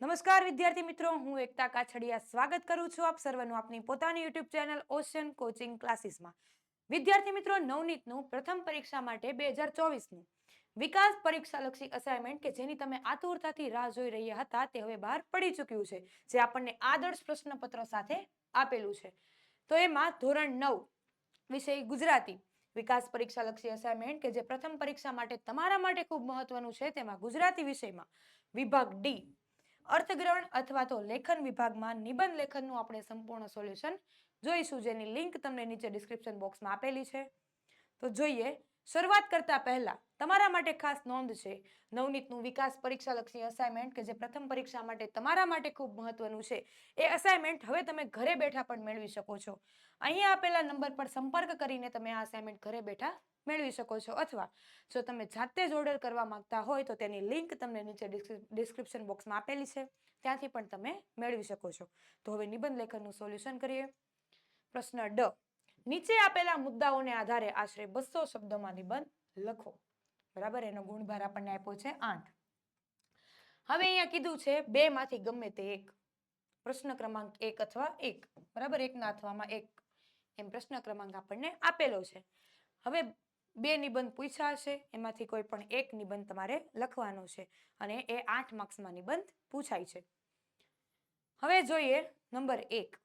નમસ્કાર, વિદ્યાર્થી મિત્રો. હું એકતા કાછડિયા સ્વાગત કરું છું આપ સર્વનું આપની પોતાની યુટ્યુબ ચેનલ ઓશન કોચિંગ ક્લાસીસમાં. વિદ્યાર્થી મિત્રો, નવનીતનું પ્રથમ પરીક્ષા માટે બે હજાર ચોવીસનું વિકાસ પરીક્ષાલક્ષી અસાઇનમેન્ટ કે જેની તમે આતુરતાથી રાહ જોઈ રહ્યા હતા તે હવે બહાર પડી ચૂક્યું છે, જે આપણને આદર્શ પ્રશ્નપત્ર સાથે આપેલું છે. તો એમાં ધોરણ નવ વિષય ગુજરાતી વિકાસ પરીક્ષાલક્ષી અસાઇનમેન્ટ કે જે પ્રથમ પરીક્ષા માટે તમારા માટે ખૂબ મહત્વનું છે, તેમાં ગુજરાતી વિષયમાં વિભાગ ડી અર્થગ્રહણ અથવા તો લેખન વિભાગમાં નિબંધ લેખનનું આપણે સંપૂર્ણ સોલ્યુશન જોઈશું. જેની લિંક તમને નીચે ડિસ્ક્રિપ્શન બોક્સમાં આપેલી છે. તો જોઈએ શરૂઆત કરતા પહેલા તમારા માટે ખાસ નોંધ છે. નવનીતનું વિકાસ પરીક્ષાલક્ષી અસાઇનમેન્ટ કે જે પ્રથમ પરીક્ષા માટે તમારા માટે ખૂબ મહત્વનું છે, એ અસાઇનમેન્ટ હવે તમે ઘરે બેઠા પણ મેળવી શકો છો. અહીંયા આપેલા નંબર પર સંપર્ક કરીને તમે આ અસાઇનમેન્ટ ઘરે બેઠા મેળવી શકો છો. અથવા જો તમે જાતે જ ઓર્ડર કરવા માંગતા હોય તો તેની લિંક તમને નીચે ડિસ્ક્રિપ્શન બોક્સમાં આપેલી છે. ત્યાંથી પણ તમે મેળવી શકો છો. તો હવે નિબંધ લેખનનું સોલ્યુશન કરીએ. પ્રશ્ન ડ. નીચે આપેલા મુદ્દાઓને આધારે આશરે બસો શબ્દોમાં નિબંધ લખો. બરાબર? એનો ગુણભાર આપણને આપ્યો છે આઠ. હવે અહીંયા કીધું છે બે માંથી ગમે તે એક. પ્રશ્ન ક્રમાંક એક અથવા એક. બરાબર? એકના અથવામાં એક. એમ પ્રશ્ન ક્રમાંક આપણને આપેલો છે. હવે બે નિબંધ પૂછ્યા છે એમાંથી કોઈ પણ એક નિબંધ તમારે લખવાનો છે. અને એ આઠ માર્ક્સમાં નિબંધ પૂછાય છે. હવે જોઈએ નંબર એક.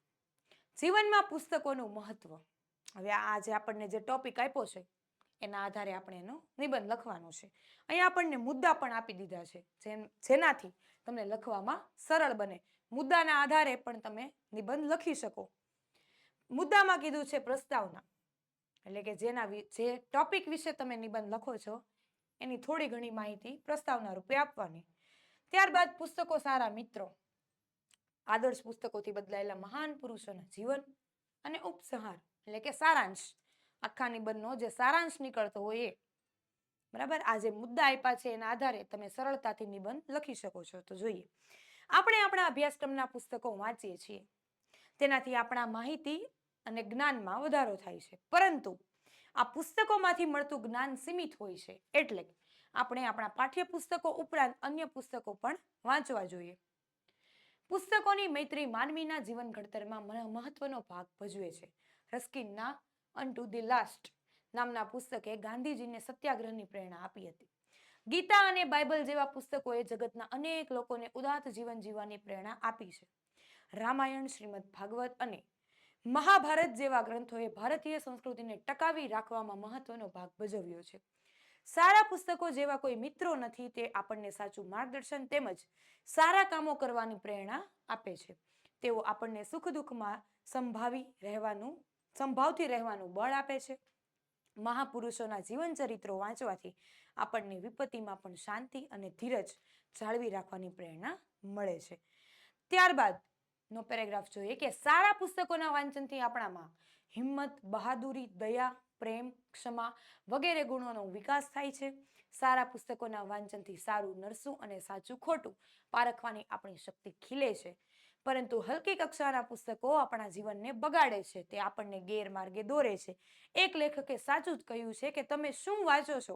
જીવનમાં પુસ્તકોનું મહત્વ. હવે આ જે આપણને જે ટોપિક આપ્યો છે, એના આધારે આપણે એનો નિબંધ લખવાનો છે. અહીંયા આપણને મુદ્દા પણ આપી દીધા છે જેનાથી તમને લખવામાં સરળ બને. મુદ્દાના આધારે પણ તમે નિબંધ લખી શકો. મુદ્દામાં કીધું છે પ્રસ્તાવના. એટલે કે જેના જે ટોપિક વિશે તમે નિબંધ લખો છો, એની થોડી ઘણી માહિતી પ્રસ્તાવના રૂપે આપવાની. ત્યારબાદ પુસ્તકો સારા મિત્રો. આદર્શ પુસ્તકોથી બદલાયેલા મહાન પુરુષોના જીવન અને ઉપસંહાર. એટલે કે સારાંશ. આખા નિબંધનો જે સારાંશ નીકળતો હોય એ. બરાબર? આ જે મુદ્દા આપ્યા છે એના આધારે તમે સરળતાથી નિબંધ લખી શકો છો. તો જોઈએ. આપણે આપણા અભ્યાસક્રમના પુસ્તકો વાંચીએ છીએ. તેનાથી આપણા માહિતી અને જ્ઞાનમાં વધારો થાય છે. પરંતુ આ પુસ્તકોમાંથી મળતું જ્ઞાન સીમિત હોય છે. એટલે આપણે આપણા પાઠ્યપુસ્તકો ઉપરાંત અન્ય પુસ્તકો પણ વાંચવા જોઈએ. પુસ્તકોની મૈત્રી માનવીના જીવન ઘડતરમાં મહત્વનો ભાગ ભજવે છે. રસ્કિનના અનટુ ધી લાસ્ટ નામના પુસ્તકે ગાંધીજીને સત્યાગ્રહની પ્રેરણા આપી હતી. ગીતા અને બાઇબલ જેવા પુસ્તકોએ જગતના અનેક લોકોને ઉદાત્ત જીવન જીવવાની પ્રેરણા આપી છે. રામાયણ, શ્રીમદ ભાગવત અને મહાભારત જેવા ગ્રંથોએ ભારતીય સંસ્કૃતિને ટકાવી રાખવામાં મહત્વનો ભાગ ભજવ્યો છે. સારા પુસ્તકો જેવા કોઈ મિત્રો નથી તે આપણને સાચું માર્ગદર્શન તેમજ સારા કામો કરવાની પ્રેરણા આપે છે. તેઓ આપણને સુખ દુઃખમાં સંભાવી રહેવાનું સંભાવથી રહેવાનું બળ આપે છે. મહાપુરુષોના જીવન ચરિત્રો વાંચવાથી આપણને વિપત્તિમાં પણ શાંતિ અને ધીરજ જાળવી રાખવાની પ્રેરણા મળે છે. ત્યારબાદ નો પેરેગ્રાફ જોઈએ કે સારા પુસ્તકોના વાંચનથી આપણામાં હિંમત, બહાદુરી, દયા, પ્રેમ, ક્ષમા વગેરે ગુણોનો વિકાસ થાય છે. સારા પુસ્તકોના વાંચનથી સારું, નરસું અને સાચું ખોટું પારખવાની આપણી શક્તિ ખીલે છે. પરંતુ હલકી કક્ષાના પુસ્તકો આપણા જીવનને બગાડે છે, તે આપણને ગેરમાર્ગે દોરે છે. એક લેખકે સાચું જ કહ્યું છે કે તમે શું વાંચો છો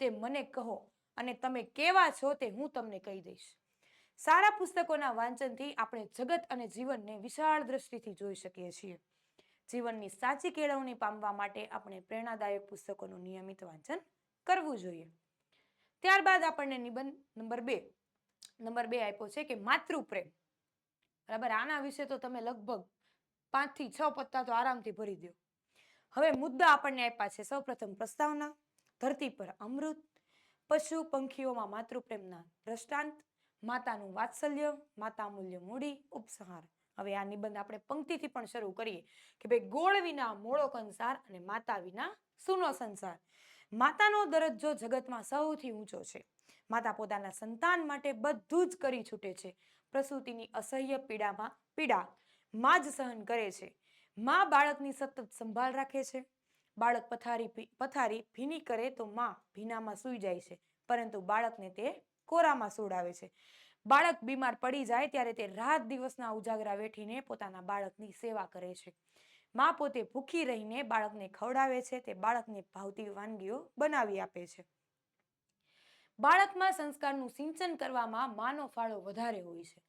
તે મને કહો અને તમે કેવા છો તે હું તમને કહી દઈશ. સારા પુસ્તકોના વાંચનથી આપણે જગત અને જીવનને વિશાળ દ્રષ્ટિથી જોઈ શકીએ છીએ. જીવનની સાચી કેળવણી પામવા માટે આપણે પ્રેરણાદાયક પુસ્તકોનું નિયમિત વાંચન કરવું જોઈએ. ત્યારબાદ આપણને નિબંધ નંબર બે નંબર બે આપ્યો છે કે માતૃપ્રેમ. બરાબર? આના વિશે તો તમે લગભગ પાંચથી છ પત્તા તો આરામથી ભરી દો હવે મુદ્દા આપણને આપ્યા છે સૌપ્રથમ પ્રસ્તાવના, ધરતી પર અમૃત, પશુ પંખીઓમાં માતૃપ્રેમના દ્રષ્ટાંત, માતાનું વાત્સલ્ય, માતા મૂલ્ય મૂડી, ઉપસંહાર. હવે આ નિબંધ આપણે પંક્તિથી પણ શરૂ કરીએ કે ભાઈ ગોળ વિના મોળો કંસાર અને માતા વિના સૂનો સંસાર. માતાનો દરજ્જો જગતમાં સૌથી ઊંચો છે. માતા પોતાના સંતાન માટે બધું જ કરી છૂટે છે. પ્રસૂતિની અસહ્ય પીડામાં પીડા માં જ સહન કરે છે. માં બાળકની સતત સંભાળ રાખે છે. બાળક પથારી પથારી ભીની કરે તો માં ભીનામાં સૂઈ જાય છે, પરંતુ બાળકને તે કોરામાં સોડાવે છે. બાળક બીમાર પડી જાય ત્યારે તે રાત દિવસના ઉજાગરા વેઠીને પોતાના બાળકની સેવા કરે છે. મા પોતે ભૂખી રહીને બાળકને ખવડાવે છે, તે બાળકને ભાવતી વાનગીઓ બનાવી આપે છે. બાળકમાં સંસ્કારનું સિંચન કરવામાં માનો ફાળો વધારે હોય છે.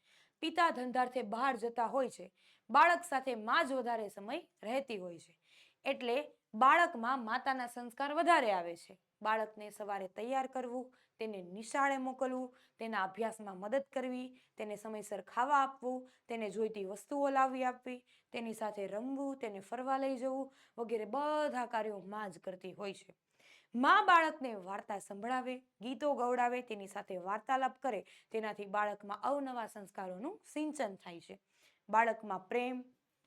પિતા ધંધાર્થે બહાર જતા હોય છે. બાળક સાથે મા જ વધારે સમય રહેતી હોય છે. એટલે બાળકમાં માતાના સંસ્કાર વધારે આવે છે. બાળકને સવારે તૈયાર કરવું, તેને નિશાળે મોકલવું, તેના અભ્યાસમાં મદદ કરવી, તેને સમયસર ખાવા આપવું, તેને જોઈતી વસ્તુઓ લાવી આપવી, તેની સાથે રમવું, તેને ફરવા લઈ જવું વગેરે બધા કાર્યો માં જ કરતી હોય છે. માં બાળકને વાર્તા સંભળાવે, ગીતો ગવડાવે, તેની સાથે વાર્તાલાપ કરે, તેનાથી બાળકમાં અવનવા સંસ્કારોનું સિંચન થાય છે. બાળકમાં પ્રેમ,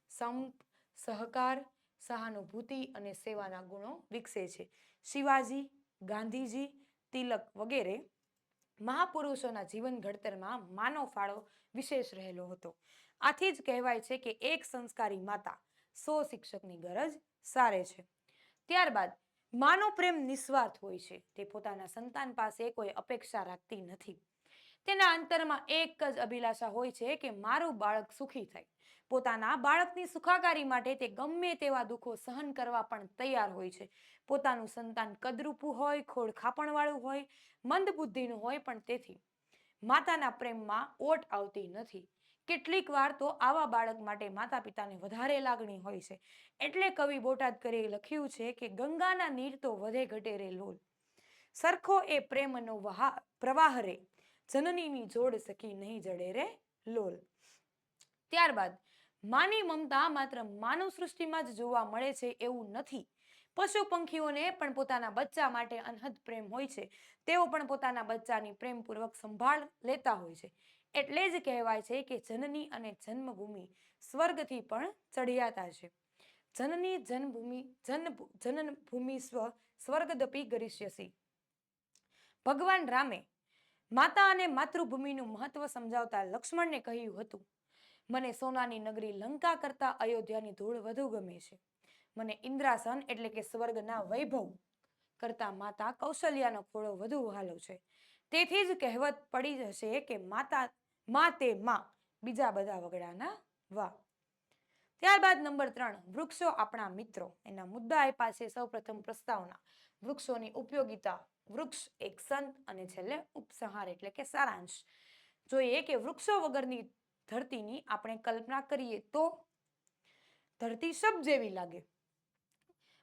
સંપ, સહકાર, સહાનુભૂતિ અને સેવાના ગુણો વિકસે છે. શિવાજી, ગાંધીજી, તિલક વગેરે મહાપુરુષોના જીવન ઘડતરમાં માનો ફાળો વિશેષ રહેલો હતો. આથી જ કહેવાય છે કે એક સંસ્કારી માતા સો શિક્ષકની ગરજ સારે છે. ત્યારબાદ માનો પ્રેમ નિસ્વાર્થ હોય છે. તે પોતાના સંતાન પાસે કોઈ અપેક્ષા રાખતી નથી. તેના અંતરમાં એક જ અભિલાષા હોય છે કે મારું બાળક સુખી થાય. પોતાના બાળકની સુખાકારી માટે તે ગમે તેવા દુઃખો સહન કરવા પણ તૈયાર હોય છે. પોતાનું સંતાન કદરૂપું હોય, ખોડ ખાપણવાળું હોય મંદ બુદ્ધિનું હોય પણ તેથી માતાના પ્રેમમાં ઓટ આવતી નથી. કેટલીક વાર તો આવા બાળક માટે માતા પિતાને વધારે લાગણી હોય છે. એટલે કવિ બોટાદ કરી લખ્યું છે કે, ગંગાના નીર તો વધે ઘટે રે લોલ. સરખો એ પ્રેમનો વહા, પ્રવાહ રે. જનનીની જોડ સખી નહીં જડે રે લોલ. ત્યારબાદ, માની મમતા માત્ર માનવ સૃષ્ટિમાં જ જોવા મળે છે એવું નથી. પશુ પંખીઓને પણ પોતાના બચ્ચા માટે અનહદ પ્રેમ હોય છે. તેઓ પણ પોતાના બચ્ચાની પ્રેમપૂર્વક સંભાળ લેતા હોય છે. એટલે જ કહેવાય છે કે જનની અને જન્મભૂમિ સ્વર્ગથી પણ ચડિયાતા છે. જનની જન્મભૂમિ, જન જનનભૂમિ સ્વ, સ્વર્ગદપી ગરિષ્યસી. ભગવાન રામે માતા અને માતૃભૂમિનું મહત્વ સમજાવતા લક્ષ્મણને કહ્યું હતું, મને સોનાની નગરી લંકા કરતા અયોધ્યાની ધૂળ વધુ ગમે છે. મને ઇન્દ્રાસન એટલે કે સ્વર્ગના વૈભવ કરતા માતા કૌશલ્યાનો ખોળો વધુ વહાલો છે. તેથી જ કહેવત પડી જશે કે માતા, મા તે માં, બીજા બધા વગડાના વા ત્યારબાદ નંબર ત્રણ, વૃક્ષો આપણા મિત્રો. એના મુદ્દા આપ્યા છે સૌપ્રથમ પ્રસ્તાવના. વૃક્ષોની ઉપયોગિતા. વૃક્ષ એક સંત અને છેલ્લે ઉપસંહાર એટલે કે સારાંશ. જોઈએ કે વૃક્ષો વગરની ધરતીની આપણે કલ્પના કરીએ તો ધરતી સબ જેવી લાગે.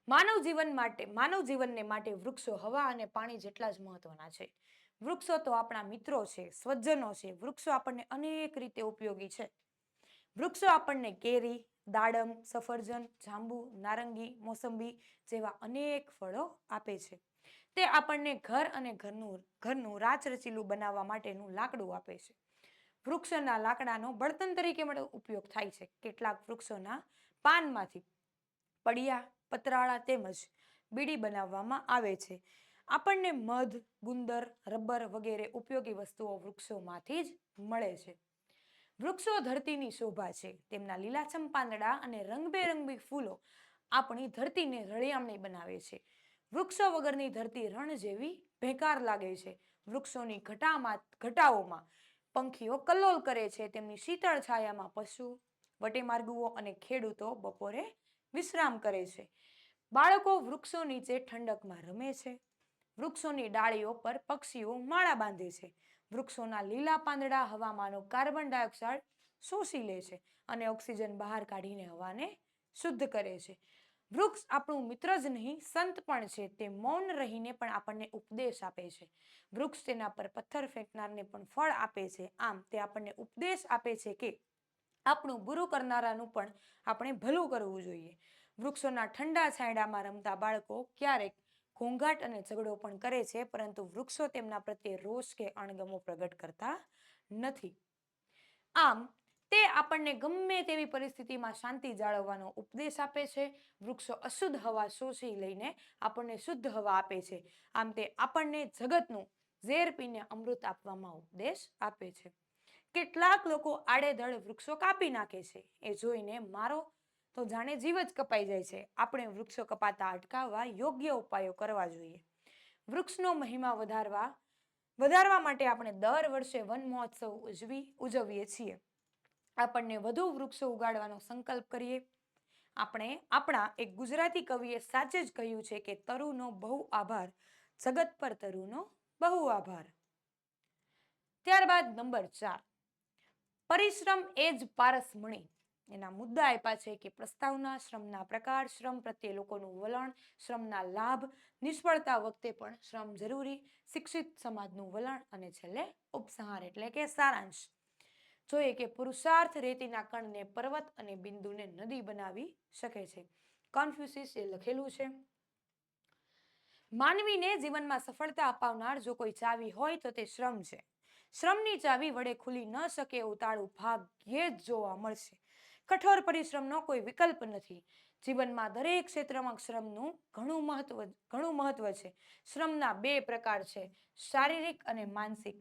માનવ જીવન માટે, માનવ જીવનને માટે વૃક્ષો, હવા અને પાણી જેટલા જ મહત્વના છે. વૃક્ષો તો આપણા મિત્રો છે, સ્વજનો છે. વૃક્ષો આપણને અનેક રીતે ઉપયોગી છે. વૃક્ષો આપણને કેરી, દાડમ, સફરજન, જાંબુ, નારંગી, મોસંબી જેવા અનેક ફળો આપે છે. તે આપણને ઘર અને ઘરનું ઘરનું રાચરચીલું બનાવવા માટેનું લાકડું આપે છે. વૃક્ષના લાકડાનો બળતણ તરીકે માટે ઉપયોગ થાય છે. કેટલાક વૃક્ષોના પાનમાંથી, પડિયા પતરાળા તેમજ બીડી બનાવવામાં આવે છે. આપણને મધ, ગુંદર, રબર વગેરે ઉપયોગી વસ્તુઓ વૃક્ષોમાંથી જ મળે છે. વૃક્ષો ધરતીની શોભા છે. તેમના લીલાછમ પાંદડા અને રંગબેરંગી ફૂલો આપણી ધરતીને રળિયામણી બનાવે છે. વૃક્ષો વગરની ધરતી રણ જેવી ભેકાર લાગે છે. વૃક્ષોની ઘટામાં, ઘટાઓમાં પંખીઓ કલ્લોલ કરે છે. તેમની શીતળ છાયામાં પશુ, વટેમાર્ગુઓ અને ખેડૂતો બપોરે વિશ્રામ કરે છે. બાળકો વૃક્ષો નીચે ઠંડકમાં રમે છે. વૃક્ષોની ડાળીઓ પર પક્ષીઓ માળા બાંધે છે. વૃક્ષોના લીલા પાંદડા હવામાંનો કાર્બન ડાયોક્સાઇડ શોષી લે છે અને ઓક્સિજન બહાર કાઢીને હવાને શુદ્ધ કરે છે. વૃક્ષ આપણું મિત્ર જ નહીં, સંત પણ છે. તે મૌન રહીને પણ આપણને ઉપદેશ આપે છે. વૃક્ષ તેના પર પથ્થર ફેંકનારને પણ ફળ આપે છે. આમ તે આપણને ઉપદેશ આપે છે કે આપણું બુરું કરનારાનું પણ આપણે ભલું કરવું જોઈએ. વૃક્ષોના ઠંડા છાંયડામાં રમતા બાળકો ક્યારેક ઘોંઘાટ અને ઝઘડો પણ કરે છે, પરંતુ વૃક્ષો તેમના પ્રત્યે રોષ કે અણગમો પ્રગટ કરતા નથી. આમ, તે આપણને ગમે તેવી પરિસ્થિતિમાં શાંતિ જાળવવાનો ઉપદેશ આપે છે. વૃક્ષો અશુદ્ધ હવા શોષી લઈને આપણને શુદ્ધ હવા આપે છે. આમ, તે આપણને જગતનું ઝેર પીને અમૃત આપવામાં ઉપદેશ આપે છે. કેટલાક લોકો આડેધડ વૃક્ષો કાપી નાખે છે. એ જોઈને મારો તો જાણે જીવ જ કપાઈ જાય છે. આપણે વૃક્ષો કપાતા અટકાવવા યોગ્ય ઉપાયો કરવા જોઈએ. વૃક્ષનો મહિમા વધારવા વધારવા માટે આપણે દર વર્ષે વન મહોત્સવ ઉજવી, ઉજવીએ છીએ. આપણને વધુ વૃક્ષો ઉગાડવાનો સંકલ્પ કરીએ. આપણે આપણા એક ગુજરાતી કવિએ સાચે જ કહ્યું છે કે તરુનો બહુ આભાર, જગત પર તરુનો બહુ આભાર. ત્યારબાદ નંબર ચાર. પરિશ્રમ એ જ પારસમણી એના મુદ્દા આપ્યા છે કે પ્રસ્તાવના શ્રમના પ્રકાર, શ્રમ પ્રત્યે લોકોનું વલણ, શ્રમના લાભ, નિષ્ફળતા વખતે પણ શ્રમ જરૂરી, શિક્ષિત સમાજનું વલણ અને છેલ્લે ઉપસંહાર એટલે કે સારાંશ. જોઈએ કે પુરુષાર્થ રેતીના કણને પર્વત અને બિંદુને નદી બનાવી શકે છે. કોન્ફ્યુસિસ એ લખેલું છે, માનવીને જીવનમાં સફળતા અપાવનાર જો કોઈ ચાવી હોય તો તે શ્રમ છે. શ્રમની ચાવી વડે ખુલી ન શકે એવું તાળું ભાગ્યે જ જોવા મળશે. કઠોર પરિશ્રમનો કોઈ વિકલ્પ નથી. જીવનમાં દરેક ક્ષેત્રમાં શ્રમનું ઘણું મહત્વ ઘણું મહત્વ છે. શ્રમના બે પ્રકાર છે. શારીરિક અને માનસિક.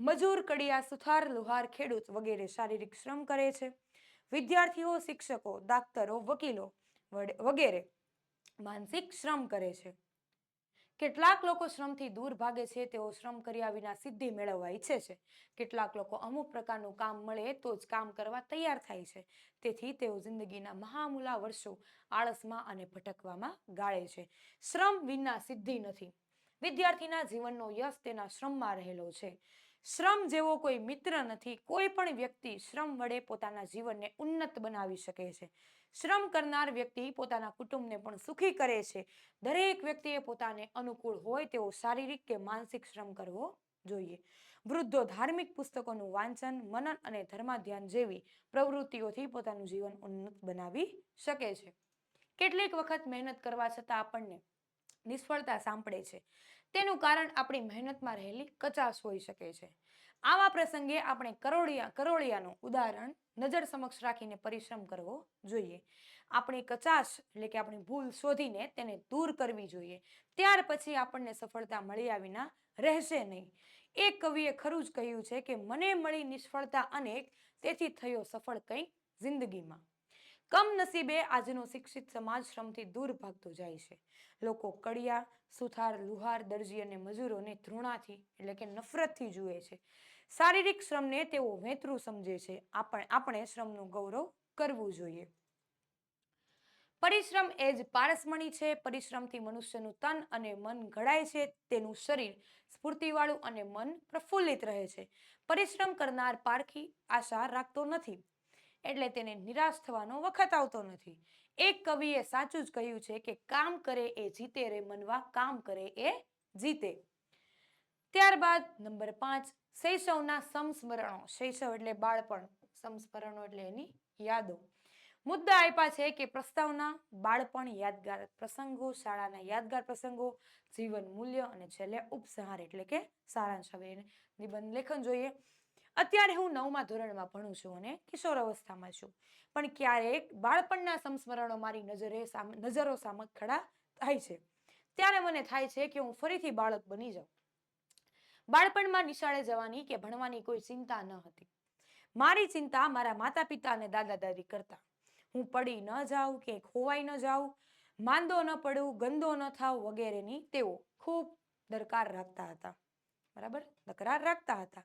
મજૂર, કડિયા, સુથાર, લુહાર, ખેડૂત વગેરે શારીરિક શ્રમ કરે છે. વિદ્યાર્થીઓ, શિક્ષકો દાક્તરો વકીલો વગેરે માનસિક શ્રમ કરે છે. કેટલાક લોકો શ્રમથી દૂર ભાગે છે, તેઓ શ્રમ કર્યા વિના સિદ્ધિ મેળવવા ઈચ્છે છે. કેટલાક લોકો અમુક પ્રકારનું કામ મળે તો જ કામ કરવા તૈયાર થાય છે. તેથી તેઓ જિંદગીના મહામૂલા વર્ષો આળસમાં અને ભટકવામાં ગાળે છે. શ્રમ વિના સિદ્ધિ નથી. વિદ્યાર્થીના જીવનનો યશ તેના શ્રમમાં રહેલો છે. શ્રમ જેવો કોઈ મિત્ર નથી. કોઈ પણ વ્યક્તિ શ્રમ વડે પોતાના જીવનને ઉન્નત બનાવી શકે છે. શ્રમ કરનાર વ્યક્તિ પોતાના કુટુંબને પણ સુખી કરે છે. દરેક વ્યક્તિએ પોતાને અનુકૂળ હોય તેવો શારીરિક કે માનસિક શ્રમ કરવો જોઈએ. વૃદ્ધો ધાર્મિક પુસ્તકોનું વાંચન, મનન અને ધર્માધ્યાન જેવી પ્રવૃત્તિઓથી પોતાનું જીવન ઉન્નત બનાવી શકે છે. કેટલીક વખત મહેનત કરવા છતાં આપણને નિષ્ફળતા સાંપડે છે. તેનું કારણ આપણી મહેનતમાં રહેલી કચાશ હોઈ શકે છે. આવા પ્રસંગે આપણે કરોળિયા કરોળિયાનું ઉદાહરણ નજર સમક્ષ રાખીને પરિશ્રમ કરવો જોઈએ. આપણી કચાશ એટલે કે આપણી ભૂલ શોધીને તેને દૂર કરવી જોઈએ. ત્યાર પછી આપણને સફળતા મળ્યા વિના રહેશે નહીં. એક કવિએ ખરું જ કહ્યું છે કે, મને મળી નિષ્ફળતા અનેક, તેથી થયો સફળ કંઈ જિંદગીમાં. કમનસીબે આજનો શિક્ષિત સમાજ શ્રમથી દૂર ભાગતો જાય છે. લોકો કડિયા, સુથાર, લુહાર, દરજી અને મજૂરોને ધૃણાથી એટલે કે નફરતથી જુએ છે. શારીરિક શ્રમને તેઓ વેતરું સમજે છે. આપણે આપણે શ્રમનું ગૌરવ કરવું જોઈએ. પરિશ્રમ એ જ પારસમણી છે. પરિશ્રમથી મનુષ્યનું તન અને મન ઘડાય છે. તેનું શરીર સ્ફૂર્તિવાળું અને મન પ્રફુલ્લિત રહે છે. પરિશ્રમ કરનાર પારખી આશા રાખતો નથી. એટલે તેને નિરાશ થવાનો વખત આવતો નથી. એક કવિએ સાચું જ કહ્યું છે કે કામ કરે એ જીતે રે મનવા, કામ કરે એ જીતે. ત્યારબાદ નંબર પાંચ, શૈશવના સંસ્મરણો. શૈશવ એટલે બાળપણ, સંસ્મરણો એટલે એની યાદો. મુદ્દા આપ્યા છે કે પ્રસ્તાવના, બાળપણ યાદગાર પ્રસંગો, શાળાના યાદગાર પ્રસંગો, જીવન મૂલ્ય અને છેલ્લે ઉપસંહાર એટલે કે સારાંશ. હવે નિબંધ લેખન જોઈએ. અત્યારે હું નવમા ધોરણમાં ભણું છું અને કિશોર અવસ્થામાં છું. પણ ક્યારેક બાળપણના સંસ્મરણો મારી નજરે નજરો સામે ખડા થાય છે. ત્યારે મને થાય છે કે હું ફરીથી બાળક બની જાઉં. બાળપણમાં નિશાળે જવાની કે ભણવાની કોઈ ચિંતા ન હતી. મારી ચિંતા મારા માતા પિતા અને દાદા દાદી કરતા. હું પડી ન જાઉં કે ખોવાઈ ન જાઉં, માંદો ન પડું, ગંદો ન થાવ વગેરેની તેઓ ખૂબ દરકાર રાખતા હતા. બરાબર? તકરાર રાખતા હતા.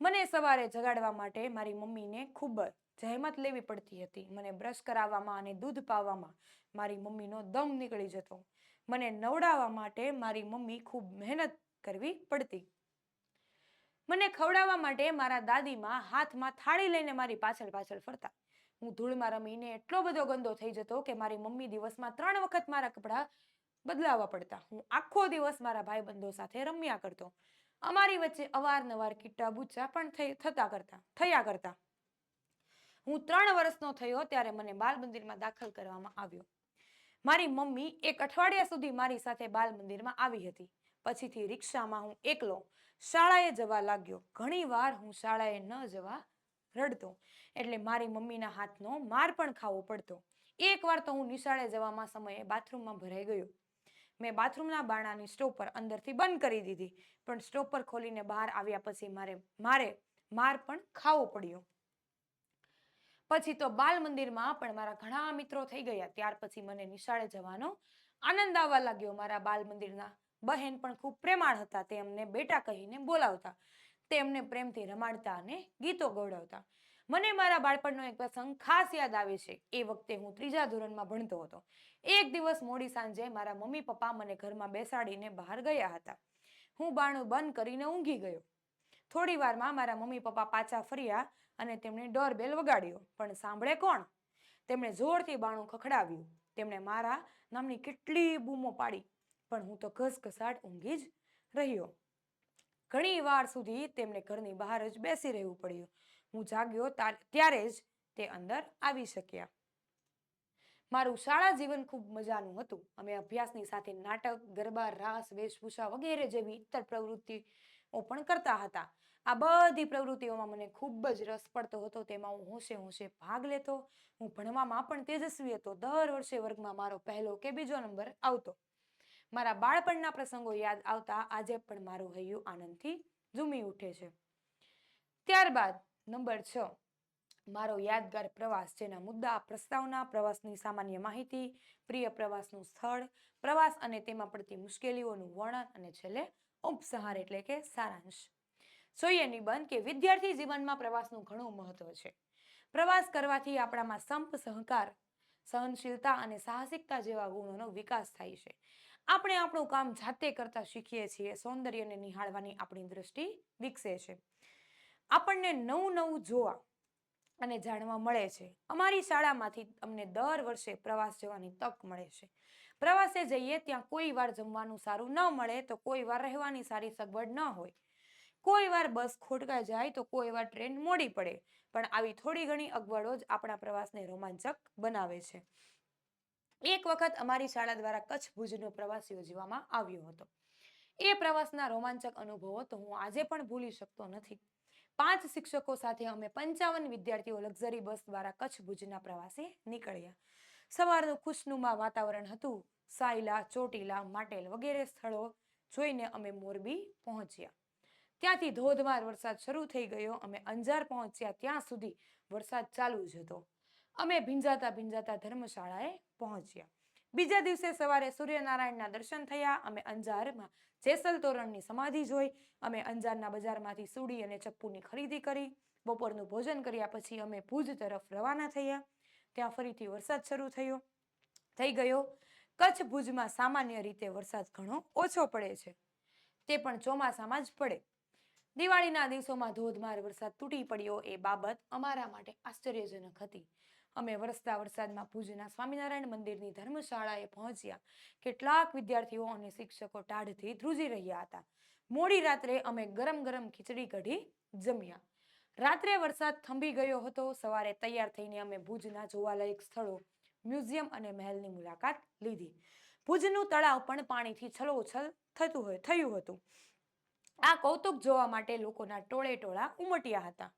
મને સવારે જગાડવા માટે મારી મમ્મીને ખૂબ જહેમત લેવી પડતી હતી. મને બ્રશ કરાવવામાં અને દૂધ પાવામાં મારી મમ્મીનો દમ નીકળી જતો. મને નવડાવવા માટે મારી મમ્મી ખૂબ મહેનત કરવી પડતી. મને ખવડાવવા માટે મારા દાદીમાં હાથમાં થાળી લઈને મારી પાછળ પાછળ ફરતા. હું ધૂળમાં રમીને એટલો બધો ગંદો થઈ જતો કે મારી મમ્મી દિવસમાં ત્રણ વખત મારા કપડાં બદલાવવા પડતા. હું આખો દિવસ મારા ભાઈબંધો સાથે રમ્યા કરતો. અમારી વચ્ચે અવારનવાર કિટ્ટા બુચ્ચા પણ થતા કરતા, થયા કરતા. હું ત્રણ વર્ષનો થયો ત્યારે મને બાલ મંદિરમાં દાખલ કરવામાં આવ્યો. મારી મમ્મી એક અઠવાડિયા સુધી મારી સાથે બાલ મંદિરમાં આવી હતી. પછીથી રિક્ષામાં હું એકલો શાળાએ જવા લાગ્યો. ઘણીવાર હું શાળાએ ન જવા રડતો, એટલે મારી મમ્મીના હાથનો માર પણ ખાવો પડતો. એક વાર તો હું નિશાળે જવામાં સમયે બાથરૂમમાં ભરાઈ ગયો. મેં બાથરૂમના બારણાની સ્ટોપર અંદરથી બંધ કરી દીધી. પણ સ્ટોપર ખોલીને બહાર આવ્યા પછી મારે મારે, માર પણ ખાવો પડ્યો. પછી તો બાલ મંદિરમાં પણ મારા ઘણા મિત્રો થઈ ગયા. ત્યાર પછી મને નિશાળે જવાનો આનંદ આવવા લાગ્યો. મારા બાલ મંદિરના બહેન પણ ખૂબ પ્રેમાળ હતા. તે અમને બેટા કહીને બોલાવતા. તે અમને પ્રેમથી રમાડતા અને ગીતો ગૌડાવતા. મને મારા બાળપણનો એક પ્રસંગ ખાસ યાદ આવે છે. એ વખતે હું ત્રીજા ધોરણમાં ભણતો હતો. એક દિવસ મોડી સાંજે મારા મમ્મી પપ્પા મને ઘરમાં બેસાડીને બહાર ગયા હતા. હું બાણું બંધ કરીને ઊંઘી ગયો. થોડી વારમાં મારા મમ્મી પપ્પા પાછા ફર્યા અને તેમણે ડોરબેલ વગાડ્યો. પણ સાંભળે કોણ? તેમણે જોરથી બાણું ખખડાવ્યું. તેમણે મારા નામની કેટલી બૂમો પાડી. પણ હું તો ઘસઘસાટ ઊંઘી જ રહ્યો. ઘણી વાર સુધી તેમને ઘરની બહાર જ બેસી રહેવું પડ્યું. હું જાગ્યો ત્યારે જ તે અંદર આવી શક્યા. મારું શાળા જીવન ખૂબ મજાનું હતું. અમે અભ્યાસની સાથે નાટક, ગરબા, રાસ, વેશભૂષા વગેરે જેવી ઇતર પ્રવૃત્તિઓ પણ કરતા હતા. આ બધી પ્રવૃત્તિઓમાં મને ખૂબ જ રસ પડતો હતો. તેમાં હું હોંશે હોંશે ભાગ લેતો, હું ભણવામાં પણ તેજસ્વી હતો. દર વર્ષે વર્ગમાં મારો પહેલો કે બીજો નંબર આવતો. મારા બાળપણના પ્રસંગો યાદ આવતા આજે પણ મારું હૈયું આનંદથી ઝૂમી ઉઠે છે. ત્યારબાદ નંબર છ. મારો યાદગાર પ્રવાસ જેના મુદ્દા, પ્રસ્તાવના, પ્રવાસની સામાન્ય માહિતી, પ્રિય પ્રવાસનું સ્થળ, પ્રવાસ અને તેમાં પડતી મુશ્કેલીઓનું વર્ણન અને છેલ્લે ઉપસંહાર એટલે કે સારાંશ. જોઈએ નિબંધ કે વિદ્યાર્થી જીવનમાં પ્રવાસનું ઘણું મહત્વ છે. પ્રવાસ કરવાથી આપણામાં સંપ, સહકાર, સહનશીલતા અને સાહસિકતા જેવા ગુણોનો વિકાસ થાય છે. આપણે આપણું કામ જાતે કરતા શીખીએ છીએ, સૌંદર્યને નિહાળવાની આપણી દૃષ્ટિ વિકસે છે. આપણને નવું નવું જોવા અને જાણવા મળે છે. અમારી શાળામાંથી અમને દર વર્ષે પ્રવાસ જવાની તક મળે છે. પ્રવાસે જઈએ ત્યાં કોઈ વાર જમવાનું સારું ન મળે તો કોઈ વાર રહેવાની સારી સગવડ ન હોય. કોઈ વાર બસ ખોટકા જાય તો કોઈ વાર ટ્રેન મોડી પડે. પણ આવી થોડી ઘણી અગવડો જ આપણા પ્રવાસને રોમાંચક બનાવે છે. એક વખત અમારી શાળા દ્વારા કચ્છ ભુજનો પ્રવાસ યોજવામાં આવ્યો હતો. એ પ્રવાસના રોમાંચક અનુભવો તો હું આજે પણ ભૂલી શકતો નથી. પાંચ શિક્ષકો સાથે અમે પંચાવન વિદ્યાર્થીઓ લક્ઝરી બસ દ્વારા કચ્છ ભુજના પ્રવાસે નીકળ્યા. સવારનું ખુશનુમા વાતાવરણ હતું. સાયલા, ચોટીલા, માટેલ વગેરે સ્થળો જોઈને અમે મોરબી પહોંચ્યા. ત્યાંથી ધોધમાર વરસાદ શરૂ થઈ ગયો. અમે અંજાર પહોંચ્યા. ત્યાં સુધી વરસાદ ચાલુ જ હતો. અમે ભીંજાતા ભીંજાતા ધર્મશાળાએ પહોંચ્યા. બીજા દિવસે સવારે સૂર્યનારાયણના દર્શન થયા, અમે અંજારમાં જેસલ તોરણની સમાધિ જોઈ, અમે અંજારના બજારમાંથી સુડી અને ચપ્પુની ખરીદી કરી. બપોરનું ભોજન કર્યા પછી અમે ભુજ તરફ રવાના થયા. ત્યાં ફરીથી વરસાદ શરૂ થયો. થઈ ગયો. કચ્છ ભુજમાં સામાન્ય રીતે વરસાદ ઘણો ઓછો પડે છે. તે પણ ચોમાસામાં જ પડે. દિવાળીના દિવસોમાં ધોધમાર વરસાદ તૂટી પડ્યો એ બાબત અમારા માટે આશ્ચર્યજનક હતી. અમે વરસતા વરસાદમાં ભુજના સ્વામિનારાયણ મંદિરની ધર્મશાળાએ પહોંચ્યા. કેટલાક વિદ્યાર્થીઓ અને શિક્ષકો ટાઢથી ધ્રુજી રહ્યા હતા. મોડી રાત્રે અમે ગરમ ગરમ ખીચડી કઢી જમ્યા. રાત્રે વરસાદ થંભી ગયો હતો. સવારે તૈયાર થઈને અમે ભુજના જોવાલાયક સ્થળો, મ્યુઝિયમ અને મહેલની મુલાકાત લીધી. ભુજનું તળાવ પણ પાણીથી છલોછલ થતું હોય, થયું હતું. આ કૌતુક જોવા માટે લોકોના ટોળે ટોળા ઉમટ્યા હતા.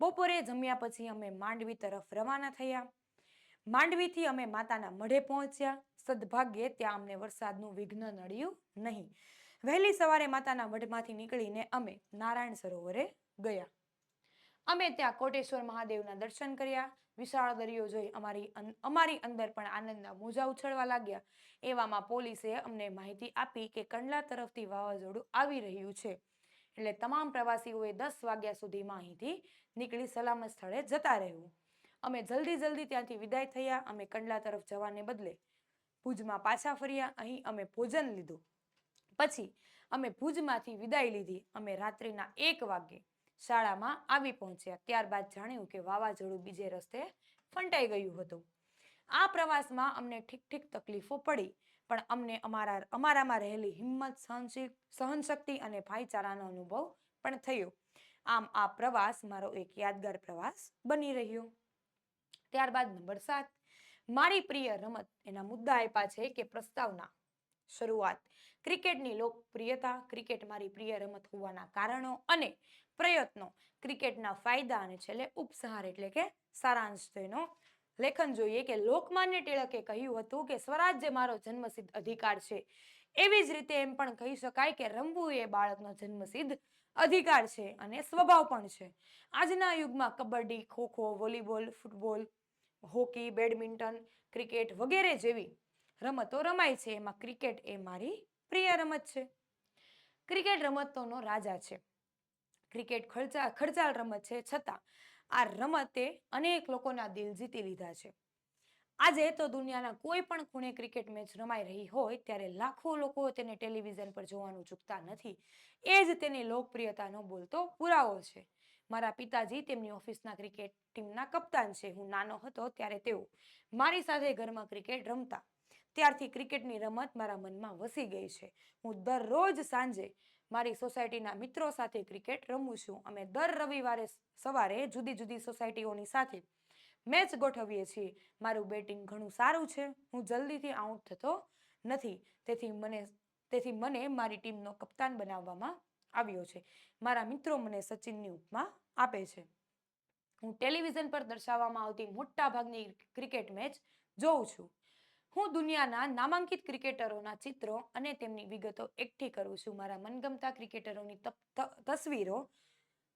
બપોરે જમ્યા પછી અમે માંડવી તરફ રવાના થયા. માંડવીથી અમે માતાના મઢે પહોંચ્યા. સદભાગ્યે ત્યાં અમને વરસાદનું વિઘ્ન નડ્યું નહીં. વહેલી સવારે માતાના મઢમાંથી નીકળીને અમે નારાયણ સરોવરે ગયા. અમે ત્યાં કોટેશ્વર મહાદેવના દર્શન કર્યા. વિશાળ દરિયો જોઈ અમારી અમારી અંદર પણ આનંદના મોજા ઉછળવા લાગ્યા. એવામાં પોલીસે અમને માહિતી આપી કે કંડલા તરફથી વાવાઝોડું આવી રહ્યું છે. એટલે તમામ પ્રવાસીઓએ દસ વાગ્યા સુધીમાં અહીંથી નીકળી સલામત સ્થળે જતા રહેવું. અમે જલ્દી જલ્દી ત્યાંથી વિદાય થયા, અમે કંડલા તરફ જવાને બદલે ભુજમાં પાછા ફર્યા, અહીં અમે ભોજન લીધું. પછી અમે ભુજમાંથી વિદાય લીધી, અમે રાત્રિના એક વાગ્યે શાળામાં આવી પહોંચ્યા. ત્યારબાદ જાણ્યું કે વાવાઝોડું બીજે રસ્તે ફંટાઈ ગયું હતું. આ પ્રવાસમાં અમને ઠીક ઠીક તકલીફો પડી, પણ અમને અમારા, અમારામાં રહેલી હિંમત સહનશીલ સહનશક્તિ અને ભાઈચારાનો અનુભવ પણ થયો. આમ આ પ્રવાસ મારો એક યાદગાર પ્રવાસ બની રહ્યો. ત્યારબાદ નંબર સાત. મારી પ્રિય રમત એના મુદ્દા આપ્યા છે કે પ્રસ્તાવના. શરૂઆત. ક્રિકેટની લોકપ્રિયતા, ક્રિકેટ મારી પ્રિય રમત હોવાના કારણો અને પ્રયત્નો. ક્રિકેટના ફાયદા અને છેલ્લે ઉપસહાર એટલે કે સારાંશ તેનો લેખન જોઈએ કે લોકમાન્ય ટિળકે કહ્યું હતું કે સ્વરાજ્ય મારો જન્મસિદ્ધ અધિકાર છે. એવી જ રીતે એમ પણ કહી શકાય કે રમવું એ બાળકનો જન્મસિદ્ધ અધિકાર છે અને સ્વભાવ પણ છે. આજના યુગમાં kabaddi, kho kho, volleyball, football, hockey, badminton, cricket વગેરે જેવી રમતો રમાય છે. એમાં ક્રિકેટ એ મારી પ્રિય રમત છે. ક્રિકેટ રમતોનો રાજા છે. ક્રિકેટ ખર્ચા ખર્ચાળ રમત છે. છતાં આ રમતે અનેક લોકોના દિલ જીતી લીધા છે. આજે તો દુનિયાના કોઈ પણ ખૂણે ક્રિકેટ મેચ રમાઈ રહી હોય ત્યારે લાખો લોકો તેને ટેલિવિઝન પર જોવાનું ચૂકતા નથી. એ જ તેની લોકપ્રિયતાનો બોલતો પુરાવો છે. મારા પિતાજી તેમની ઓફિસના ક્રિકેટ ટીમના કપ્તાન છે. હું નાનો હતો ત્યારે તેઓ મારી સાથે ઘરમાં ક્રિકેટ રમતા. ત્યારથી ક્રિકેટની રમત મારા મનમાં વસી ગઈ છે. હું દરરોજ સાંજે મારી સોસાયટીના મિત્રો સાથે ક્રિકેટ રમું છું. અમે દર રવિવારે સવારે જુદી જુદી સોસાયટીઓની સાથે મેચ ગોઠવીએ છીએ. મારું બેટિંગ ઘણું સારું છે. હું જલ્દીથી આઉટ થતો નથી. તેથી મને તેથી મને મારી ટીમનો કપ્તાન બનાવવામાં આવ્યો છે. મારા મિત્રો મને સચિનની ઉપમા આપે છે. હું ટેલિવિઝન પર દર્શાવવામાં આવતી મોટા ભાગની ક્રિકેટ મેચ જોઉં છું. હું દુનિયાના નામાંકિત ક્રિકેટરોના ચિત્રો અને તેમની વિગતો એકઠી કરું છું. મારા મનગમતા ક્રિકેટરોની તસવીરો,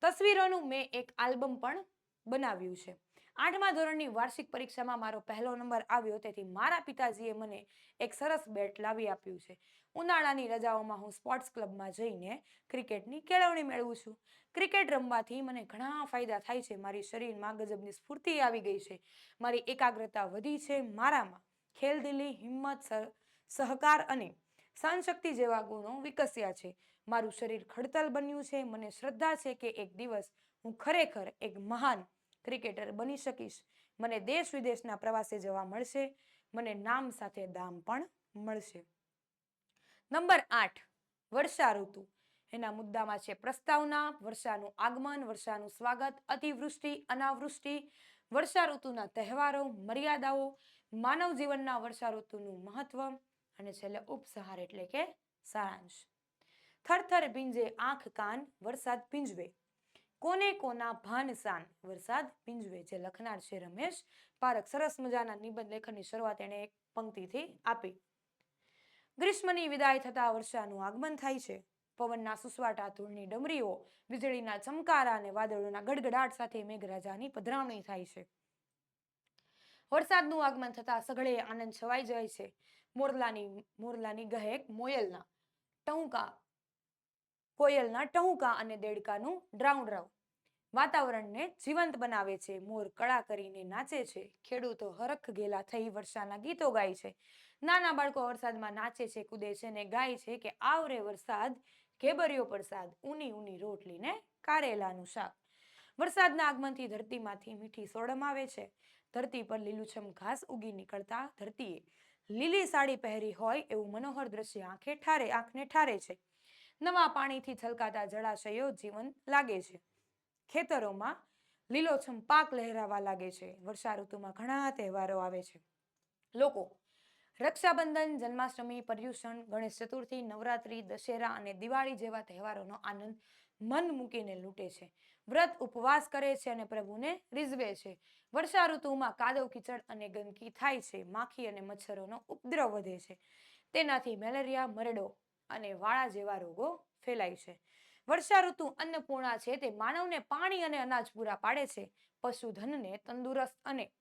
તસવીરોનું મેં એક આલ્બમ પણ બનાવ્યું છે. આઠમા ધોરણની વાર્ષિક પરીક્ષામાં મારો પહેલો નંબર આવ્યો, તેથી મારા પિતાજીએ મને એક સરસ બેટ લાવી આપ્યું છે. ઉનાળાની રજાઓમાં હું સ્પોર્ટ્સ ક્લબમાં જઈને ક્રિકેટની કેળવણી મેળવું છું. ક્રિકેટ રમવાથી મને ઘણા ફાયદા થાય છે. મારી શરીરમાં ગજબની સ્ફૂર્તિ આવી ગઈ છે. મારી એકાગ્રતા વધી છે મારામાં. ખેલદિલી હિંમત, સહ- સહકાર અને સહનશક્તિ જેવા ગુણો વિકસ્યા છે. મારું શરીર ખડતલ બન્યું છે. મને શ્રદ્ધા છે કે એક દિવસ હું ખરેખર એક મહાન ક્રિકેટર બની શકીશ. મને દેશ વિદેશના પ્રવાસે જવા મળશે. મને નામ સાથે દામ પણ મળશે. નંબર આઠ, વર્ષા ઋતુ. એના મુદ્દામાં છે પ્રસ્તાવના, વર્ષાનું આગમન, વર્ષાનું સ્વાગત, અતિવૃષ્ટિ, અનાવૃષ્ટિ વર્ષા ઋતુના તહેવારો, મર્યાદાઓ, માનવ જીવનના વર્ષા ઋતુનું મહત્વ અને છેલ્લે ઉપસહાર એટલે કે સારાંશ. થરથર ભીંજે આંખ કાન, વરસાદ ભીંજવે. કોને કોના ભાન સાન વરસાદ ભીંજવે. જે લખનાર છે રમેશ પારખ. સરસ મજાના નિબંધ લેખનની શરૂઆત એણે એક પંક્તિથી આપી. ગ્રીષ્મની વિદાય થતા વર્ષાનું આગમન થાય છે. પવનના સુસવાટા ધૂળની ડમરીઓ, વીજળીના ચમકારા અને વાદળોના ગડગડાટ સાથે મેઘરાજાની પધરાવણી થાય છે. વરસાદનું આગમન થતા સઘળે આનંદ છવાઈ જાય છે. મોરલાની મોરલાની ગહેક મોયલના ટહુકા, કોયલના ટહુકા અને દેડકાનું ડ્રાઉં વાતાવરણને જીવંત બનાવે છે. મોર કળા કરીને નાચે છે. ખેડૂતો હરખ ગેલા થઈ વર્ષાના ગીતો ગાય છે. નાના બાળકો વરસાદમાં નાચે છે, કૂદે છે ને ગાય છે કે આવરે વરસાદ ઘેબરિયો પ્રસાદ, ઊની ઊની રોટલી ને કારેલાનું શાક. વરસાદના આગમનથી ધરતીમાંથી મીઠી સોડમ આવે છે. ધરતી પર લીલુંછમ ઘાસ ઉગી નીકળતા ધરતીએ લીલી સાડી પહેરી હોય એવું મનોહર દ્રશ્ય આંખે ઠારે, આંખને ઠારે છે. નવા પાણીથી છલકાતા જળાશયો જીવન લાગે છે. ખેતરોમાં લીલોછમ પાક લહેરાવા લાગે છે. વર્ષા ઋતુમાં ઘણા તહેવારો આવે છે. લોકો રક્ષાબંધન, જન્માષ્ટમી, પર્યુષણ, ગણેશ ચતુર્થી, નવરાત્રી, દશેરા અને દિવાળી જેવા તહેવારોનો આનંદ મન મૂકીને લૂંટે છે. વ્રત ઉપવાસ કરે છે અને પ્રભુને રીઝવે છે. વર્ષા ઋતુમાં કાદવ કીચડ અને ગંદકી થાય છે. માખી અને મચ્છરોનો ઉપદ્રવ વધે છે. તેનાથી મેલેરિયા, મરડો અને વાળા જેવા રોગો ફેલાય છે. વર્ષા ઋતુ અન્નપૂર્ણા છે તે માનવને પાણી અને અનાજ પૂરા પાડે છે. પશુધનને તંદુરસ્ત અને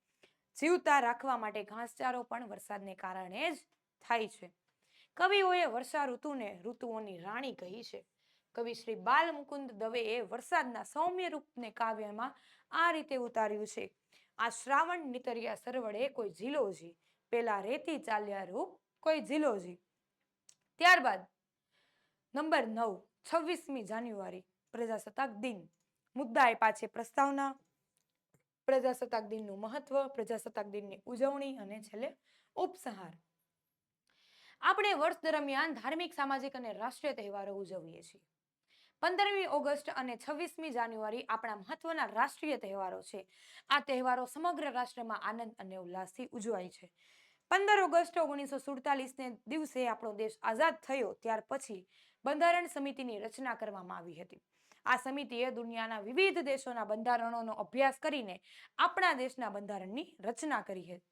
જીવતા રાખવા માટે ઘાસચારો પણ વરસાદને કારણે જ થાય છે. કવિઓએ વર્ષા ઋતુને ઋતુઓની રાણી કહી છે. કવિ શ્રી બાલ મુકુંદ દવેએ વરસાદના સૌમ્ય રૂપને કાવ્યમાં આ રીતે ઉતાર્યું છે. આ શ્રાવણ નીતર્યા સરવડે કોઈ ઝીલોજી પેલા રેતી ચાલ્યા રૂપ કોઈ ઝીલોજી ત્યારબાદ નંબર નવ, છવ્વીસમી જાન્યુઆરી, પ્રજાસત્તાક દિન. મુદ્દા આપ્યા પ્રસ્તાવના પ્રજાસત્તાક દિનનું મહત્વ પ્રજાસત્તાક દિનની ઉજવણી અને છેલ્લે ઉપસંહાર. આપણે વર્ષ દરમિયાન ધાર્મિક, સામાજિક અને રાષ્ટ્રીય તહેવારો ઉજવીએ છીએ. પંદરમી ઓગસ્ટ અને છવ્વીસમી જાન્યુઆરી આપણા મહત્વના રાષ્ટ્રીય તહેવારો છે. આ તહેવારો સમગ્ર રાષ્ટ્રમાં આનંદ અને ઉલ્લાસથી ઉજવાય છે. પંદર ઓગસ્ટ ઓગણીસો સુડતાલીસને દિવસે આપણો દેશ આઝાદ થયો, ત્યાર પછી બંધારણ સમિતિની રચના કરવામાં આવી હતી. આ સમિતિએ દુનિયાના વિવિધ દેશોના બંધારણોનો અભ્યાસ કરીને આપણા દેશના બંધારણની રચના કરી હતી.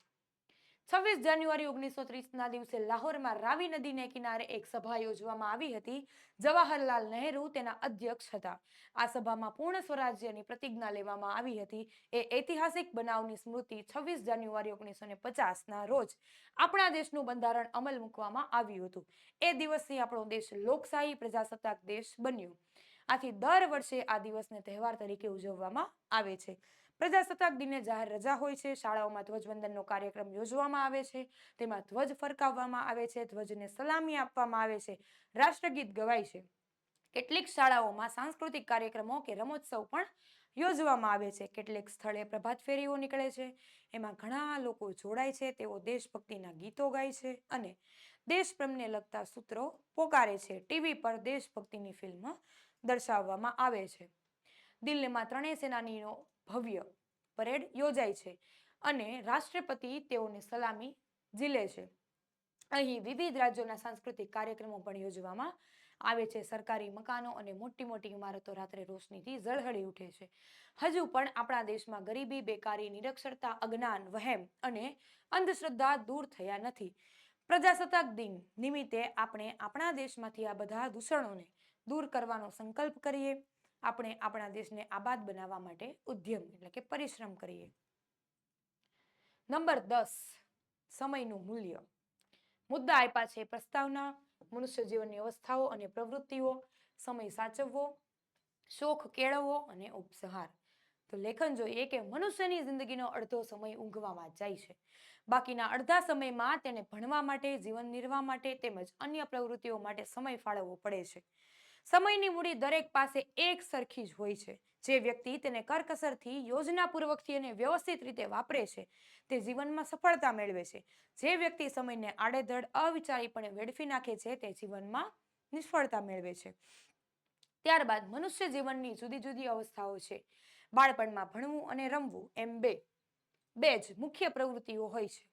છવ્વીસ જાન્યુઆરી ઓગણીસો ત્રીસના દિવસે લાહોરમાં રાવી નદીને કિનારે એક સભા યોજવામાં આવી હતી. જવાહરલાલ નહેરુ તેના અધ્યક્ષ હતા. આ સભામાં પૂર્ણ સ્વરાજ્યની પ્રતિજ્ઞા લેવામાં આવી હતી. એ ઐતિહાસિક બનાવની સ્મૃતિ છવ્વીસ જાન્યુઆરી ઓગણીસો ને પચાસના રોજ આપણા દેશનું બંધારણ અમલ મૂકવામાં આવ્યું હતું. એ દિવસથી આપણો દેશ લોકશાહી પ્રજાસત્તાક દેશ બન્યો. આથી દર વર્ષે આ દિવસને તહેવાર તરીકે ઉજવવામાં આવે છે. પ્રજાસત્તાક દિને જાહેર રજા હોય છે. શાળાઓમાં ધ્વજવંદનનો કાર્યક્રમ યોજવામાં આવે છે. તેમાં ધ્વજ ફરકાવવામાં આવે છે. ધ્વજને સલામી આપવામાં આવે છે. રાષ્ટ્રગીત ગવાય છે. કેટલીક શાળાઓમાં સાંસ્કૃતિક કાર્યક્રમો કે રમોત્સવ પણ યોજવામાં આવે છે. કેટલીક સ્થળે પ્રભાત ફેરીઓ નીકળે છે. એમાં ઘણા લોકો જોડાય છે. તેઓ દેશભક્તિના ગીતો ગાય છે અને દેશપ્રેમને લગતા સૂત્રો પોકારે છે. ટીવી પર દેશભક્તિની ફિલ્મ દર્શાવવામાં આવે છે. દિલ્હીમાં ત્રણેય સેનાનીનો ભવ્ય પરેડ યોજાય છે અને રાષ્ટ્રપતિ તેઓને સલામી ઝીલે છે. અહીં વિવિધ રાજ્યોના સાંસ્કૃતિક કાર્યક્રમો પણ યોજવામાં આવે છે. સરકારી મકાનો અને મોટી મોટી ઇમારતો રાત્રે રોશનીથી ઝળહળી ઉઠે છે. હજુ પણ આપણા દેશમાં ગરીબી, બેકારી, નિરક્ષરતા, અજ્ઞાન, વહેમ અને અંધશ્રદ્ધા દૂર થયા નથી. પ્રજાસત્તાક દિન નિમિત્તે આપણે આપણા દેશમાંથી આ બધા દૂષણોને દૂર કરવાનો સંકલ્પ કરીએ. આપણે આપણા દેશને આબાદ બનાવવા માટે ઉદ્યમ એટલે કે પરિશ્રમ કરીએ. નંબર દસ, સમયનું મૂલ્ય. મુદ્દા આપ્યા છે પ્રસ્તાવના, મનુષ્ય જીવનની અવસ્થાઓ અને પ્રવૃત્તિઓ, સમય સાચવવો, શોખ કેળવવો અને ઉપસહાર. તો લેખન જોઈએ કે મનુષ્યની જિંદગીનો અડધો સમય ઊંઘવામાં જાય છે. બાકીના અડધા સમયમાં તેને ભણવા માટે, જીવન નિર્વાહ માટે તેમજ અન્ય પ્રવૃત્તિઓ માટે સમય ફાળવવો પડે છે. સમયની મૂડી દરેક પાસે એક સરખી જ હોય છે. જે વ્યક્તિ તેને કરકસરથી, યોજનાપૂર્વકથી અને વ્યવસ્થિત રીતે વાપરે છે, તે જીવનમાં સફળતા મેળવે છે. જે વ્યક્તિ સમયને આડેધડ, અવિચારીપણે વેડફી નાખે છે, તે જીવનમાં નિષ્ફળતા મેળવે છે. ત્યારબાદ મનુષ્ય જીવનની જુદી જુદી અવસ્થાઓ છે. બાળપણમાં ભણવું અને રમવું એમ બે બે જ મુખ્ય પ્રવૃત્તિઓ હોય છે.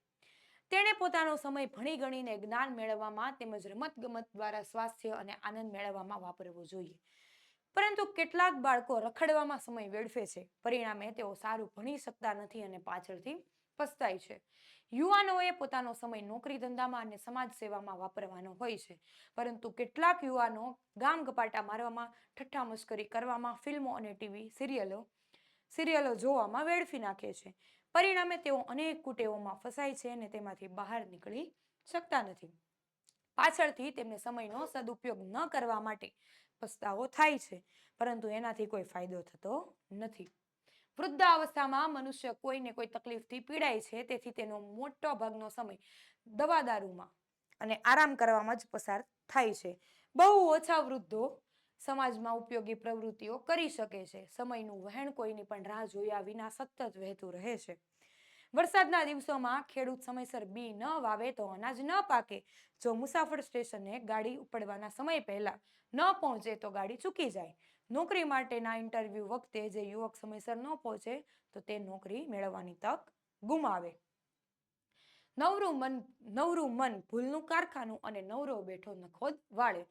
તેણે પોતાનો સમય ભણી ગણીને જ્ઞાન મેળવવામાં તેમજ રમત ગમત દ્વારા સ્વાસ્થ્ય અને આનંદ મેળવવામાં વાપરવો જોઈએ. પરંતુ કેટલાક બાળકો રખડવામાં સમય વેડફે છે. પરિણામે તેઓ સારું ભણી શકતા નથી અને પાછળથી પસ્તાય છે. યુવાનોએ પોતાનો સમય નોકરી ધંધામાં અને સમાજ સેવામાં વાપરવાનો હોય છે. પરંતુ કેટલાક યુવાનો ગામ ગપાટા મારવામાં, ઠઠ્ઠા મશ્કરી કરવામાં ફિલ્મો અને ટીવી સિરિયલો સિરિયલો જોવામાં વેડફી નાખે છે. પરિણામે તેઓ અનેક કુટેવોમાં ફસાય છે અને તેમાંથી બહાર નીકળી શકતા નથી. પાછળથી તેમને સમયનો સદુપયોગ ન કરવા માટે પસ્તાવો થાય છે, પરંતુ એનાથી કોઈ ફાયદો થતો નથી. વૃદ્ધાવસ્થામાં મનુષ્ય કોઈને કોઈ તકલીફથી પીડાય છે, તેથી તેનો મોટો ભાગનો સમય દવાદારૂમાં અને આરામ કરવામાં જ પસાર થાય છે. બહુ ઓછા વૃદ્ધો સમાજમાં ઉપયોગી પ્રવૃત્તિઓ કરી શકે છે. સમયનું વહેણ કોઈની પણ રાહ જોયા વિના સતત વહેતું રહે છે. વરસાદના દિવસોમાં ખેડૂત સમયસર બી ન વાવે તો અનાજ ન પાકે. જો મુસાફર સ્ટેશને ગાડી ઉપડવાના સમય પહેલા ન પહોંચે તો ગાડી ચૂકી જાય. નોકરી માટેના ઇન્ટરવ્યૂ વખતે જે યુવક સમયસર ન પહોંચે તો તે નોકરી મેળવવાની તક ગુમાવે. નવરું મન નવરું મન ભૂલનું કારખાનું અને નવરો બેઠો નખોદ વાળે.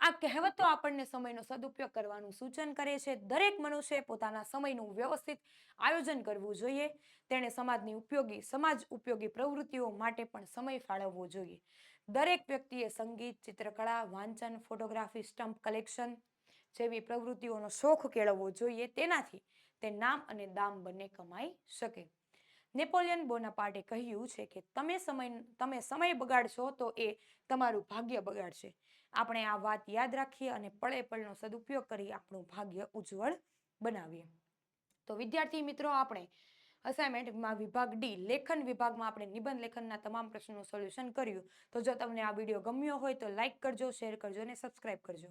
આ કહેવતો આપણને સમયનો સદુપયોગ કરવાનું સૂચન કરે છે. દરેક મનુષ્ય પોતાના સમયનું વ્યવસ્થિત આયોજન કરવું જોઈએ. તેણે સમાજની ઉપયોગી, સમાજ ઉપયોગી પ્રવૃત્તિઓ માટે પણ સમય ફાળવવો જોઈએ. દરેક વ્યક્તિએ સંગીત, ચિત્રકળા, વાંચન, ફોટોગ્રાફી, સ્ટમ્પ કલેક્શન જેવી પ્રવૃત્તિઓનો શોખ કેળવવો જોઈએ. તેનાથી તે નામ અને દામ બંને કમાઈ શકે. નેપોલિયન બોનાપાર્ટે કહ્યું છે કે, તમે સમય તમે સમય બગાડશો તો એ તમારું ભાગ્ય બગાડશે. આપણે આ વાત યાદ રાખીએ અને પળે પળનો સદુપયોગ કરી આપણું ભાગ્ય ઉજ્જવળ બનાવીએ. તો વિદ્યાર્થી મિત્રો, આપણે અસાઇનમેન્ટમાં વિભાગ ડી લેખન વિભાગમાં આપણે નિબંધ લેખનના તમામ પ્રશ્નોનું સોલ્યુશન કર્યું. તો જો તમને આ વીડિયો ગમ્યો હોય તો લાઇક કરજો શેર કરજો અને સબસ્ક્રાઇબ કરજો.